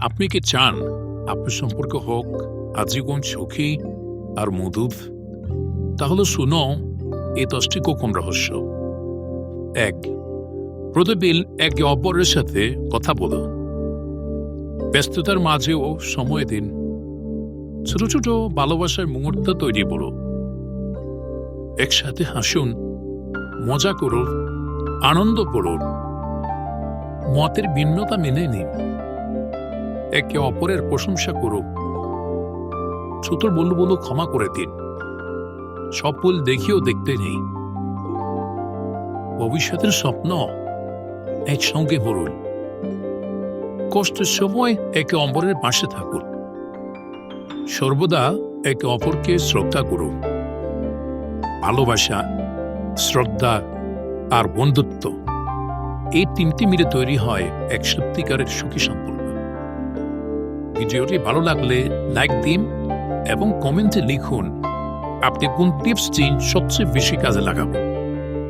আপনি কি চান আপনার সম্পর্ক হোক, আজীবন সুখী আর মধুর? তাহলে শুনো, এই দশটি গোপন রহস্য। এক, প্রতিদিন একে অপরের সাথে কথা বলো। ব্যস্ততার মাঝেও সময় দিন। ছোট ছোট ভালোবাসার মুহূর্ত তৈরি করো। একসাথে হাসুন, মজা করুন আনন্দ করুন মতের ভিন্নতা মেনে নিন। একে অপরের প্রশংসা করুক। বলু বলু ক্ষমা করে দিন। সব ভুল দেখিও দেখতে নেই। ভবিষ্যতের স্বপ্ন একসঙ্গে পড়ুন কষ্টের সময় একে অপরের পাশে থাকুন। সর্বদা একে অপরকে শ্রদ্ধা করুন। ভালোবাসা, শ্রদ্ধা আর বন্ধুত্ব এই তিনটি মিলে তৈরি হয় এক সত্যিকারের সুখী সম্পর্ক। ভিডিওটি ভালো লাগলে লাইক দিন এবং কমেন্টে লিখুন, আপনি কোন টিপসটি সবচেয়ে বেশি কাজে লাগাবেন?